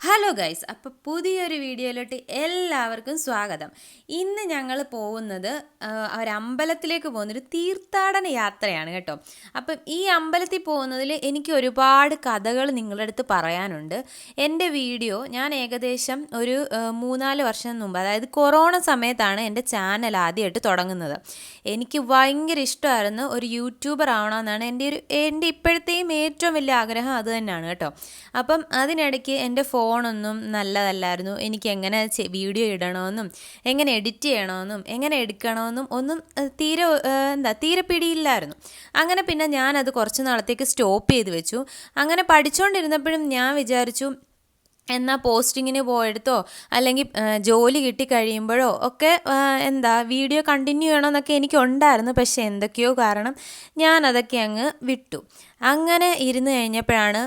Hello guys അപ്പോൾ പുതിയൊരു വീഡിയോയിലോട്ട് എല്ലാവർക്കും സ്വാഗതം. ഇന്ന് ഞങ്ങൾ പോകുന്നത് ഒരമ്പലത്തിലേക്ക് പോകുന്നൊരു തീർത്ഥാടന യാത്രയാണ് കേട്ടോ. അപ്പം ഈ അമ്പലത്തിൽ പോകുന്നതിൽ എനിക്ക് ഒരുപാട് കഥകൾ നിങ്ങളുടെ അടുത്ത് പറയാനുണ്ട്. എന്റെ വീഡിയോ ഞാൻ ഏകദേശം ഒരു മൂന്നാൽ വർഷം മുമ്പ് അതായത് കൊറോണ സമയത്താണ് എന്റെ ചാനൽ ആദ്യമായിട്ട് തുടങ്ങുന്നത്. എനിക്ക് ഭയങ്കര ഇഷ്ടമായിരുന്നു ഒരു യൂട്യൂബർ ആവണമെന്നാണ് എന്റെ ഒരു എന്റെ ഇപ്പോഴത്തെയും ഏറ്റവും വലിയ ആഗ്രഹം അത് തന്നെയാണ് കേട്ടോ. അപ്പം അതിനിടയ്ക്ക് എന്റെ ഫോണൊന്നും നല്ലതല്ലായിരുന്നു. എനിക്ക് എങ്ങനെ വീഡിയോ ഇടണമെന്നും എങ്ങനെ എഡിറ്റ് ചെയ്യണമെന്നും എങ്ങനെ എടുക്കണമെന്നും ഒന്നും തീരെ എന്താ തീരെ പിടിയില്ലായിരുന്നു. അങ്ങനെ പിന്നെ ഞാനത് കുറച്ച് നാളത്തേക്ക് സ്റ്റോപ്പ് ചെയ്ത് വെച്ചു. അങ്ങനെ പഠിച്ചുകൊണ്ടിരുന്നപ്പോഴും ഞാൻ വിചാരിച്ചു എന്നാൽ പോസ്റ്റിങ്ങിന് പോയെടുത്തോ? അല്ലെങ്കിൽ ജോലി കിട്ടിക്കഴിയുമ്പോഴോ? ഒക്കെ എന്താ വീഡിയോ കണ്ടിന്യൂ ചെയ്യണമെന്നൊക്കെ എനിക്കുണ്ടായിരുന്നു. പക്ഷേ എന്തൊക്കെയോ കാരണം ഞാനതൊക്കെ അങ്ങ് വിട്ടു. അങ്ങനെ ഇരുന്ന് കഴിഞ്ഞപ്പോഴാണ്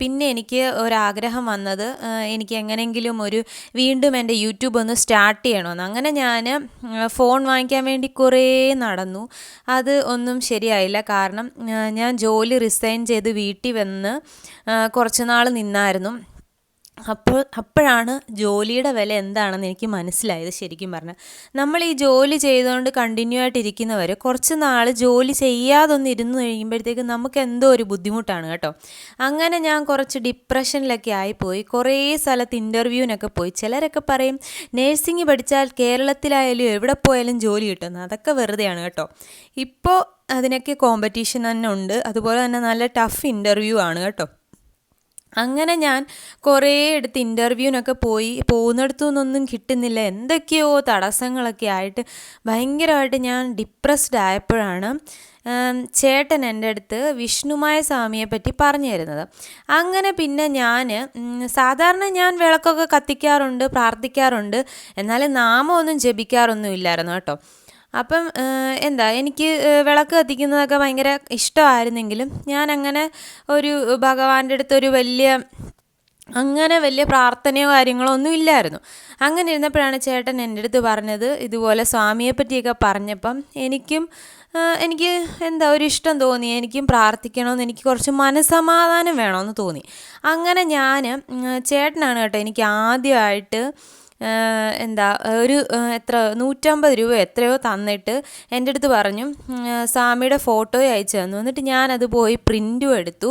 പിന്നെ എനിക്ക് ഒരാഗ്രഹം വന്നത്. എനിക്ക് എങ്ങനെയെങ്കിലും ഒരു വീണ്ടും എന്റെ യൂട്യൂബ് ഒന്ന് സ്റ്റാർട്ട് ചെയ്യണമെന്ന് അങ്ങനെ ഞാൻ ഫോൺ വാങ്ങിക്കാൻ വേണ്ടി കുറേ നടന്നു. അത് ഒന്നും ശരിയായില്ല. കാരണം ഞാൻ ജോലി റിസൈൻ ചെയ്ത് വീട്ടിൽ വന്ന് കുറച്ച് നാൾ നിന്നായിരുന്നു. അപ്പോൾ അപ്പോഴാണ് ജോലിയുടെ വില എന്താണെന്ന് എനിക്ക് മനസ്സിലായത് ശരിക്കും പറഞ്ഞാൽ. നമ്മൾ ഈ ജോലി ചെയ്തുകൊണ്ട് കണ്ടിന്യൂ ആയിട്ട് ഇരിക്കുന്നവർ കുറച്ച് നാൾ ജോലി ചെയ്യാതൊന്നും ഇരുന്ന് കഴിയുമ്പോഴത്തേക്ക് നമുക്ക് എന്തോ ഒരു ബുദ്ധിമുട്ടാണ് കേട്ടോ. അങ്ങനെ ഞാൻ കുറച്ച് ഡിപ്രഷനിലൊക്കെ ആയിപ്പോയി. കുറേ സ്ഥലത്ത് ഇന്റർവ്യൂവിനൊക്കെ പോയി. ചിലരൊക്കെ പറയും നേഴ്സിംഗ് പഠിച്ചാൽ കേരളത്തിലായാലും എവിടെ പോയാലും ജോലി കിട്ടുന്നു അതൊക്കെ വെറുതെയാണ് കേട്ടോ. ഇപ്പോൾ അതിനൊക്കെ കോമ്പറ്റീഷൻ തന്നെ ഉണ്ട്. അതുപോലെ തന്നെ നല്ല ടഫ് ഇന്റർവ്യൂ ആണ് കേട്ടോ. അങ്ങനെ ഞാൻ കുറേ എടുത്ത് ഇന്റർവ്യൂവിനൊക്കെ പോയി പോകുന്നിടത്തു നിന്നൊന്നും കിട്ടുന്നില്ല. എന്തൊക്കെയോ തടസ്സങ്ങളൊക്കെ ആയിട്ട് ഭയങ്കരമായിട്ട് ഞാൻ ഡിപ്രസ്ഡ് ആയപ്പോഴാണ് ചേട്ടൻ എന്റെ അടുത്ത് വിഷ്ണുമായ സ്വാമിയെ പറ്റി പറഞ്ഞു തരുന്നത്. അങ്ങനെ പിന്നെ ഞാൻ സാധാരണ ഞാൻ വിളക്കൊക്കെ കത്തിക്കാറുണ്ട് പ്രാർത്ഥിക്കാറുണ്ട്. എന്നാലും നാമമൊന്നും ജപിക്കാറൊന്നും ഇല്ലായിരുന്നു കേട്ടോ. അപ്പം എന്താ എനിക്ക് വിളക്ക് കത്തിക്കുന്നതൊക്കെ ഭയങ്കര ഇഷ്ടമായിരുന്നെങ്കിലും ഞാൻ അങ്ങനെ ഒരു ഭഗവാന്റെ അടുത്തൊരു വലിയ അങ്ങനെ വലിയ പ്രാർത്ഥനയോ കാര്യങ്ങളോ ഒന്നും ഇല്ലായിരുന്നു. അങ്ങനെ ഇരുന്നപ്പോഴാണ് ചേട്ടൻ എന്റെ അടുത്ത് പറഞ്ഞത് ഇതുപോലെ സ്വാമിയെ പറ്റിയൊക്കെ പറഞ്ഞപ്പം എനിക്കും എനിക്ക് എന്താ ഒരു ഇഷ്ടം തോന്നി എനിക്കും പ്രാർത്ഥിക്കണമെന്ന് എനിക്ക് കുറച്ച് മനസ്സമാധാനം വേണമെന്ന് തോന്നി. അങ്ങനെ ഞാൻ ചേട്ടനാണ് കേട്ടോ എനിക്ക് ആദ്യമായിട്ട് എന്താ ഒരു എത്ര നൂറ്റമ്പത് രൂപ എത്രയോ തന്നിട്ട് എന്റെ അടുത്ത് പറഞ്ഞു സ്വാമിയുടെ ഫോട്ടോ അയച്ചു തന്നു. എന്നിട്ട് ഞാനത് പോയി പ്രിന്റും എടുത്തു.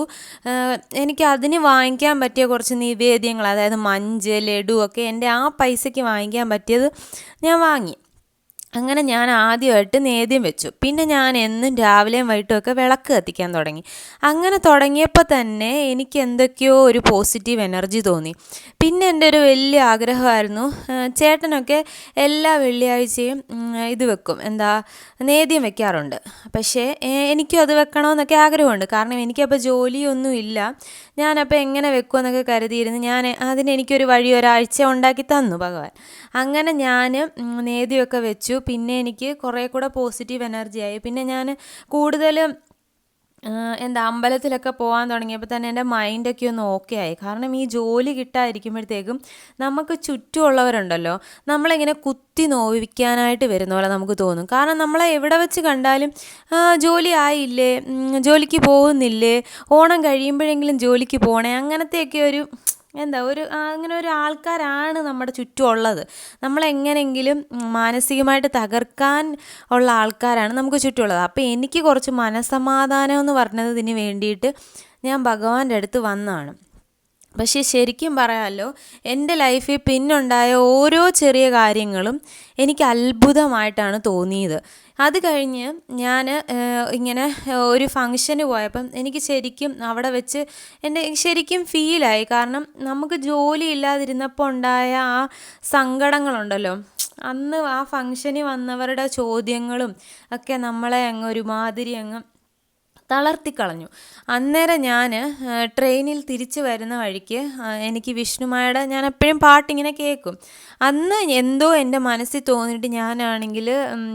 എനിക്ക് അതിന് വാങ്ങിക്കാൻ പറ്റിയ കുറച്ച് നിവേദ്യങ്ങൾ അതായത് മഞ്ച് ലഡു ഒക്കെ എന്റെ ആ പൈസയ്ക്ക് വാങ്ങിക്കാൻ പറ്റിയത് ഞാൻ വാങ്ങി. അങ്ങനെ ഞാൻ ആദ്യമായിട്ട് നേദ്യം വെച്ചു. പിന്നെ ഞാൻ എന്നും രാവിലെയും വൈകിട്ടുമൊക്കെ വിളക്ക് കത്തിക്കാൻ തുടങ്ങി. അങ്ങനെ തുടങ്ങിയപ്പോൾ തന്നെ എനിക്ക് എന്തൊക്കെയോ ഒരു പോസിറ്റീവ് എനർജി തോന്നി. പിന്നെ എന്റെ ഒരു വലിയ ആഗ്രഹമായിരുന്നു ചേട്ടനൊക്കെ എല്ലാ വെള്ളിയാഴ്ചയും ഇത് വെക്കും. എന്താ നേദ്യം വെക്കാറുണ്ട്. പക്ഷേ എനിക്കും അത് വെക്കണമെന്നൊക്കെ ആഗ്രഹമുണ്ട്. കാരണം എനിക്കപ്പോൾ ജോലിയൊന്നും ഇല്ല. ഞാനപ്പോൾ എങ്ങനെ വെക്കുമെന്നൊക്കെ കരുതിയിരുന്നു. ഞാൻ അതിന് എനിക്കൊരു വഴി ഒരാഴ്ച ഉണ്ടാക്കി തന്നു ഭഗവാൻ. അങ്ങനെ ഞാൻ നേദ്യമൊക്കെ വെച്ചു. പിന്നെ എനിക്ക് കുറേ കൂടെ പോസിറ്റീവ് എനർജി ആയി. പിന്നെ ഞാൻ കൂടുതലും എന്താ അമ്പലത്തിലൊക്കെ പോകാൻ തുടങ്ങിയപ്പോൾ തന്നെ എന്റെ മൈൻഡൊക്കെ ഒന്ന് ഓക്കെ ആയി. കാരണം ഈ ജോലി കിട്ടാതിരിക്കുമ്പോഴത്തേക്കും നമുക്ക് ചുറ്റുമുള്ളവരുണ്ടല്ലോ നമ്മളിങ്ങനെ കുത്തി നോവിക്കാനായിട്ട് വരുന്ന പോലെ നമുക്ക് തോന്നും. കാരണം നമ്മളെ എവിടെ വെച്ച് കണ്ടാലും "ആ, ജോലി ആയില്ലേ ജോലിക്ക് പോകുന്നില്ലേ ഓണം കഴിയുമ്പോഴെങ്കിലും ജോലിക്ക് പോകണേ അങ്ങനത്തെയൊക്കെ ഒരു എന്താ ഒരു അങ്ങനെ ഒരു ആൾക്കാരാണ് നമ്മുടെ ചുറ്റും ഉള്ളത്. നമ്മളെങ്ങനെങ്കിലും മാനസികമായിട്ട് തകർക്കാൻ ഉള്ള ആൾക്കാരാണ് നമുക്ക് ചുറ്റുമുള്ളത്. അപ്പോൾ എനിക്ക് കുറച്ച് മനസ്സമാധാനം എന്ന് പറഞ്ഞതിന് വേണ്ടിയിട്ട് ഞാൻ ഭഗവാന്റെ അടുത്ത് വന്നതാണ്. പക്ഷേ ശരിക്കും പറയാമല്ലോ എന്റെ ലൈഫിൽ പിന്നുണ്ടായ ഓരോ ചെറിയ കാര്യങ്ങളും എനിക്ക് അത്ഭുതമായിട്ടാണ് തോന്നിയത്. അത് കഴിഞ്ഞ് ഞാൻ ഇങ്ങനെ ഒരു ഫങ്ഷന് പോയപ്പം എനിക്ക് ശരിക്കും അവിടെ വെച്ച് എന്റെ ശരിക്കും ഫീലായി. കാരണം നമുക്ക് ജോലി ഇല്ലാതിരുന്നപ്പോൾ ഉണ്ടായ ആ സങ്കടങ്ങളുണ്ടല്ലോ. അന്ന് ആ ഫങ്ഷന് വന്നവരുടെ ചോദ്യങ്ങളും ഒക്കെ നമ്മളെ അങ്ങ് ഒരുമാതിരി അങ്ങ് തളർത്തിക്കളഞ്ഞു. അന്നേരം ഞാൻ ട്രെയിനിൽ തിരിച്ചു വരുന്ന വഴിക്ക് എനിക്ക് വിഷ്ണുമായുടെ ഞാൻ എപ്പോഴും പാട്ടിങ്ങനെ കേൾക്കും അന്ന് എന്തോ എന്റെ മനസ്സിൽ തോന്നിയിട്ട് ഞാനാണെങ്കിൽ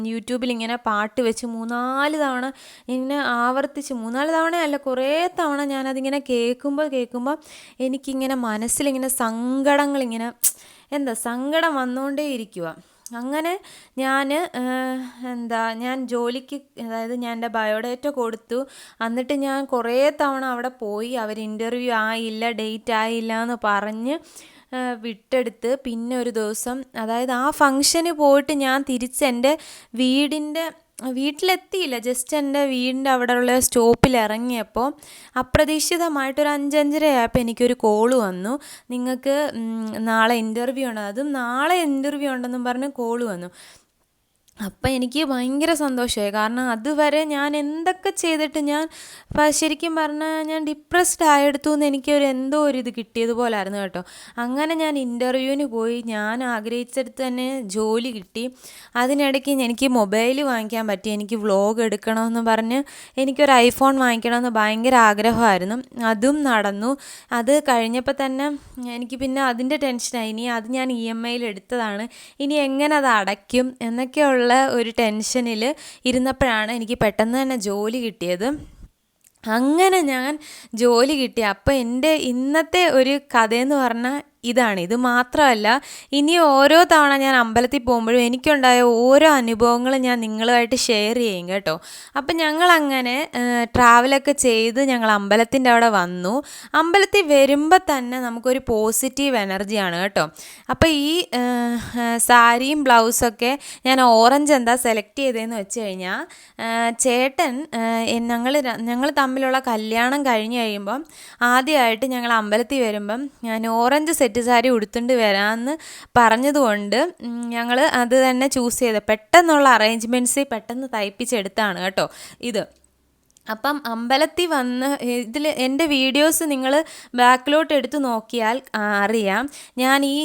യൂട്യൂബിൽ ഇങ്ങനെ പാട്ട് വെച്ച് മൂന്നാൽ തവണ ഇങ്ങനെ ആവർത്തിച്ച് മൂന്നാൽ തവണ അല്ല കുറേ തവണ ഞാനതിങ്ങനെ കേൾക്കുമ്പോൾ കേൾക്കുമ്പോൾ എനിക്കിങ്ങനെ മനസ്സിലിങ്ങനെ സങ്കടങ്ങളിങ്ങനെ എന്താ സങ്കടം വന്നുകൊണ്ടേ ഇരിക്കുക അങ്ങനെ ഞാൻ എന്താ ഞാൻ ജോലിക്ക് അതായത് ഞാൻ എന്റെ ബയോഡേറ്റ കൊടുത്തു. എന്നിട്ട് ഞാൻ കുറേ തവണ അവിടെ പോയി. അവർ ഇന്റർവ്യൂ ആയില്ല ഡേറ്റ് ആയില്ല എന്ന് പറഞ്ഞ് വിട്ടെടുത്ത്. പിന്നെ ഒരു ദിവസം അതായത് ആ ഫങ്ഷന് പോയിട്ട് ഞാൻ തിരിച്ച് എന്റെ വീടിന്റെ വീട്ടിലെത്തിയില്ല. ജസ്റ്റ് എന്റെ വീടിന്റെ അവിടെയുള്ള സ്റ്റോപ്പിൽ ഇറങ്ങിയപ്പോൾ അപ്രതീക്ഷിതമായിട്ടൊരു അഞ്ചഞ്ചര ആയപ്പോൾ എനിക്കൊരു കോൾ വന്നു. നിങ്ങൾക്ക് നാളെ ഇന്റർവ്യൂ ഉണ്ട് അതും നാളെ ഇന്റർവ്യൂ ഉണ്ടെന്നും പറഞ്ഞ് കോൾ വന്നു. അപ്പം എനിക്ക് ഭയങ്കര സന്തോഷമായി കാരണം അതുവരെ ഞാൻ എന്തൊക്കെ ചെയ്തിട്ട് ഞാൻ ശരിക്കും പറഞ്ഞാൽ ഞാൻ ഡിപ്രസ്ഡ് ആയെടുത്തു എന്ന് എനിക്കൊരു എന്തോ ഒരു ഇത് കിട്ടിയതുപോലായിരുന്നു കേട്ടോ. അങ്ങനെ ഞാൻ ഇന്റർവ്യൂവിന് പോയി. ഞാൻ ആഗ്രഹിച്ചെടുത്ത് തന്നെ ജോലി കിട്ടി. അതിനിടയ്ക്ക് എനിക്ക് മൊബൈൽ വാങ്ങിക്കാൻ പറ്റി. എനിക്ക് വ്ളോഗ് എടുക്കണമെന്ന് പറഞ്ഞ് എനിക്കൊരു ഐഫോൺ വാങ്ങിക്കണമെന്ന് ഭയങ്കര ആഗ്രഹമായിരുന്നു. അതും നടന്നു. അത് കഴിഞ്ഞപ്പോൾ തന്നെ എനിക്ക് പിന്നെ അതിന്റെ ടെൻഷനായി ഇനി അത് ഞാൻ ഇ എം ഐയിൽ എടുത്തതാണ്. ഇനി എങ്ങനെ അത് അടയ്ക്കും എന്നൊക്കെയുള്ള ഉള്ള ഒരു ടെൻഷനിൽ ഇരുന്നപ്പോഴാണ് എനിക്ക് പെട്ടെന്ന് തന്നെ ജോലി കിട്ടിയത്. അങ്ങനെ ഞാൻ ജോലി കിട്ടി. അപ്പോൾ എന്റെ ഇന്നത്തെ ഒരു കഥയെന്ന് പറഞ്ഞാൽ ഇതാണ്. ഇത് മാത്രമല്ല ഇനി ഓരോ തവണ ഞാൻ അമ്പലത്തിൽ പോകുമ്പോഴും എനിക്കുണ്ടായ ഓരോ അനുഭവങ്ങളും ഞാൻ നിങ്ങളുമായിട്ട് ഷെയർ ചെയ്യും കേട്ടോ. അപ്പം ഞങ്ങളങ്ങനെ ട്രാവലൊക്കെ ചെയ്ത് ഞങ്ങൾ അമ്പലത്തിന്റെ അവിടെ വന്നു. അമ്പലത്തിൽ വരുമ്പോൾ തന്നെ നമുക്കൊരു പോസിറ്റീവ് എനർജിയാണ് കേട്ടോ. അപ്പോൾ ഈ സാരിയും ബ്ലൗസൊക്കെ ഞാൻ ഓറഞ്ച് എന്താ സെലക്ട് ചെയ്തതെന്ന് വെച്ച് കഴിഞ്ഞാൽ ചേട്ടൻ ഞങ്ങൾ ഞങ്ങൾ തമ്മിലുള്ള കല്യാണം കഴിഞ്ഞ് കഴിയുമ്പം ആദ്യമായിട്ട് ഞങ്ങൾ അമ്പലത്തിൽ വരുമ്പം ഞാൻ ഓറഞ്ച് സെറ്റ് സെറ്റ് സാരി ഉടുത്തുകൊണ്ട് വരാമെന്ന് പറഞ്ഞതുകൊണ്ട് ഞങ്ങൾ അത് തന്നെ ചൂസ് ചെയ്ത് പെട്ടെന്നുള്ള അറേഞ്ച്മെന്റ്സ് പെട്ടെന്ന് തയ്പ്പിച്ചെടുത്താണ് കേട്ടോ ഇത്. അപ്പം അമ്പലത്തിൽ വന്ന് ഇതിൽ എന്റെ വീഡിയോസ് നിങ്ങൾ ബാക്കിലോട്ട് എടുത്ത് നോക്കിയാൽ അറിയാം. ഞാൻ ഈ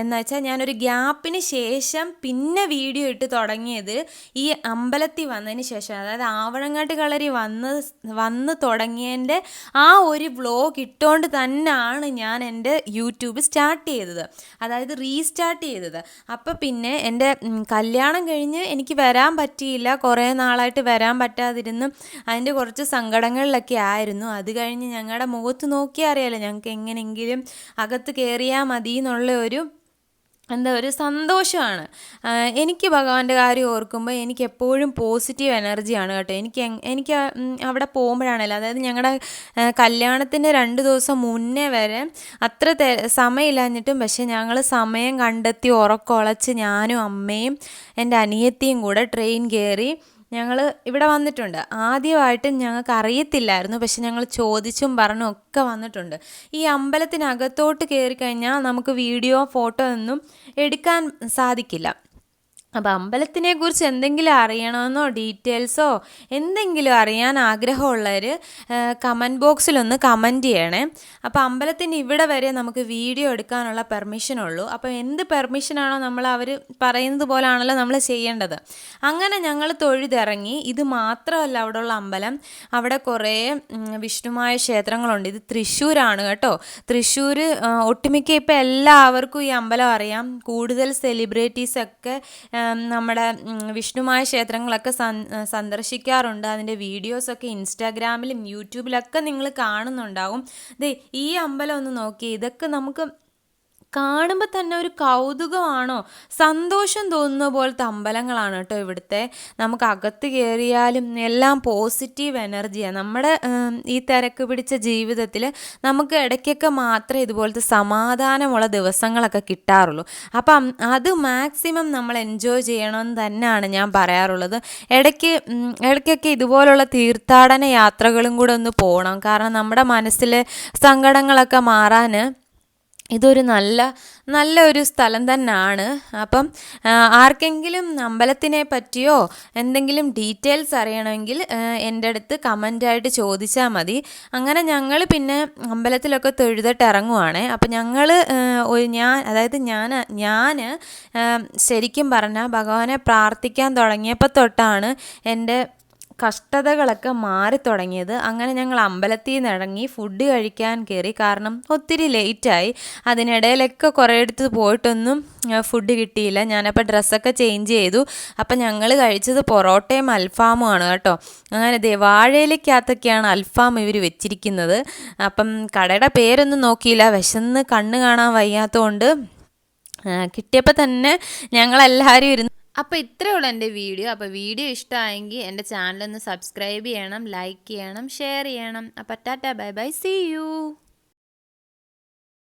എന്ന് വെച്ചാൽ ഞാനൊരു ഗ്യാപ്പിന് ശേഷം പിന്നെ വീഡിയോ ഇട്ട് തുടങ്ങിയത് ഈ അമ്പലത്തിൽ വന്നതിന് ശേഷം. അതായത് ആവണങ്ങാട്ട് കളരി വന്ന് വന്ന് തുടങ്ങിയതിന്റെ ആ ഒരു വ്ലോഗ് ഇട്ടുകൊണ്ട് തന്നെയാണ് ഞാൻ എന്റെ യൂട്യൂബ് സ്റ്റാർട്ട് ചെയ്തത്. അതായത് റീസ്റ്റാർട്ട് ചെയ്തത്. അപ്പോൾ പിന്നെ എന്റെ കല്യാണം കഴിഞ്ഞ് എനിക്ക് വരാൻ പറ്റിയില്ല. കുറേ നാളായിട്ട് വരാൻ പറ്റാതിരുന്നു. അതിന്റെ കുറച്ച് സങ്കടങ്ങളിലൊക്കെ ആയിരുന്നു. അത് കഴിഞ്ഞ് ഞങ്ങളുടെ മുഖത്ത് നോക്കിയാൽ അറിയാലോ ഞങ്ങൾക്ക് എങ്ങനെയെങ്കിലും അകത്ത് കയറിയാൽ മതി എന്നുള്ള ഒരു എന്താ ഒരു സന്തോഷമാണ്. എനിക്ക് ഭഗവാന്റെ കാര്യം ഓർക്കുമ്പോൾ എനിക്ക് എപ്പോഴും പോസിറ്റീവ് എനർജിയാണ് കേട്ടോ. എനിക്ക് എനിക്ക് അവിടെ പോകുമ്പോഴാണല്ലോ അതായത് ഞങ്ങളുടെ കല്യാണത്തിന്റെ രണ്ട് ദിവസം മുന്നേ വരെ അത്ര സമയമില്ലാഞ്ഞിട്ടും പക്ഷേ ഞങ്ങൾ സമയം കണ്ടെത്തി ഉറക്കൊളച്ച് ഞാനും അമ്മയും എന്റെ അനിയത്തിയും കൂടെ ട്രെയിൻ കയറി ഞങ്ങൾ ഇവിടെ വന്നിട്ടുണ്ട്. ആദ്യമായിട്ട് ഞങ്ങൾക്ക് അറിയത്തില്ലായിരുന്നു പക്ഷെ ഞങ്ങൾ ചോദിച്ചും പറഞ്ഞും ഒക്കെ വന്നിട്ടുണ്ട്. ഈ അമ്പലത്തിനകത്തോട്ട് കയറി കഴിഞ്ഞാൽ നമുക്ക് വീഡിയോ ഫോട്ടോ ഒന്നും എടുക്കാൻ സാധിക്കില്ല. അപ്പോൾ അമ്പലത്തിനെ കുറിച്ച് എന്തെങ്കിലും അറിയണമെന്നോ ഡീറ്റെയിൽസോ എന്തെങ്കിലും അറിയാൻ ആഗ്രഹമുള്ളവർ കമന്റ് ബോക്സിലൊന്ന് കമന്റ് ചെയ്യണേ. അപ്പോൾ അമ്പലത്തിന്റെ ഇവിടെ വരെ നമുക്ക് വീഡിയോ എടുക്കാനുള്ള പെർമിഷനുള്ളൂ. അപ്പോൾ എന്ത് പെർമിഷനാണോ നമ്മൾ അവർ പറയുന്നത് പോലാണല്ലോ നമ്മൾ ചെയ്യേണ്ടത്. അങ്ങനെ ഞങ്ങൾ തൊഴുതിറങ്ങി. ഇത് മാത്രമല്ല അവിടെ ഉള്ള അമ്പലം. അവിടെ കുറേ വിഷ്ണുമായ ക്ഷേത്രങ്ങളുണ്ട്. ഇത് തൃശ്ശൂരാണ് കേട്ടോ. തൃശ്ശൂർ ഒട്ടുമിക്ക ഇപ്പോൾ എല്ലാവർക്കും ഈ അമ്പലം അറിയാം. കൂടുതൽ സെലിബ്രിറ്റീസൊക്കെ നമ്മുടെ വിഷ്ണുമായ ക്ഷേത്രങ്ങളൊക്കെ സന്ദർശിക്കാറുണ്ട്. അതിന്റെ വീഡിയോസൊക്കെ ഇൻസ്റ്റാഗ്രാമിലും യൂട്യൂബിലൊക്കെ നിങ്ങൾ കാണുന്നുണ്ടാവും. ദേ ഈ അമ്പലം ഒന്ന് നോക്കി ഇതൊക്കെ നമുക്ക് കാണുമ്പോൾ തന്നെ ഒരു കൗതുകമാണോ? സന്തോഷം തോന്നുന്ന പോലത്തെ അമ്പലങ്ങളാണ് കേട്ടോ ഇവിടുത്തെ. നമുക്ക് അകത്ത് കയറിയാലും എല്ലാം പോസിറ്റീവ് എനർജിയാണ് നമ്മുടെ ഈ തിരക്ക് പിടിച്ച ജീവിതത്തിൽ നമുക്ക് ഇടയ്ക്കൊക്കെ മാത്രമേ ഇതുപോലത്തെ സമാധാനമുള്ള ദിവസങ്ങളൊക്കെ കിട്ടാറുള്ളൂ. അപ്പം അത് മാക്സിമം നമ്മൾ എൻജോയ് ചെയ്യണമെന്ന് തന്നെയാണ് ഞാൻ പറയാറുള്ളത്. ഇടയ്ക്ക് ഇടയ്ക്കൊക്കെ ഇതുപോലുള്ള തീർത്ഥാടന യാത്രകളും കൂടെ ഒന്ന് പോകണം. കാരണം നമ്മുടെ മനസ്സിലെ സങ്കടങ്ങളൊക്കെ മാറാൻ ഇതൊരു നല്ല നല്ല ഒരു സ്ഥലം തന്നെയാണ് അപ്പം ആർക്കെങ്കിലും അമ്പലത്തിനെ പറ്റിയോ എന്തെങ്കിലും ഡീറ്റെയിൽസ് അറിയണമെങ്കിൽ എന്റെ അടുത്ത് കമന്റായിട്ട് ചോദിച്ചാൽ മതി. അങ്ങനെ ഞങ്ങൾ പിന്നെ അമ്പലത്തിലൊക്കെ തൊഴുതിട്ട് ഇറങ്ങുവാണ്. അപ്പം ഞങ്ങൾ ഞാൻ അതായത് ഞാൻ ഞാൻ ശരിക്കും പറഞ്ഞാൽ ഭഗവാനെ പ്രാർത്ഥിക്കാൻ തുടങ്ങിയപ്പോൾ തൊട്ടാണ് എന്റെ കഷ്ടതകളൊക്കെ മാറി തുടങ്ങിയത്. അങ്ങനെ ഞങ്ങൾ അമ്പലത്തിൽ നിന്ന് ഇറങ്ങി ഫുഡ് കഴിക്കാൻ കയറി കാരണം ഒത്തിരി ലേറ്റായി അതിനിടയിലൊക്കെ കുറേ അടുത്ത് പോയിട്ടൊന്നും ഫുഡ് കിട്ടിയില്ല. ഞാനപ്പോൾ ഡ്രസ്സൊക്കെ ചേഞ്ച് ചെയ്തു. അപ്പം ഞങ്ങൾ കഴിച്ചത് പൊറോട്ടയും അൽഫാമും ആണ് കേട്ടോ. അങ്ങനെ ദേ വാഴയിലേക്കകത്തൊക്കെയാണ് അൽഫാം ഇവർ വെച്ചിരിക്കുന്നത്. അപ്പം കടയുടെ പേരൊന്നും നോക്കിയില്ല. വിശന്ന് കണ്ണ് കാണാൻ വയ്യാത്തതുകൊണ്ട് കിട്ടിയപ്പോൾ തന്നെ ഞങ്ങളെല്ലാവരും ഇരുന്ന് അപ്പോൾ ഇത്രയേ ഉള്ളൂ എന്റെ വീഡിയോ. അപ്പോൾ വീഡിയോ ഇഷ്ടമായെങ്കിൽ എന്റെ ചാനലൊന്ന് സബ്സ്ക്രൈബ് ചെയ്യണം ലൈക്ക് ചെയ്യണം ഷെയർ ചെയ്യണം. അപ്പോൾ tata bye bye see you.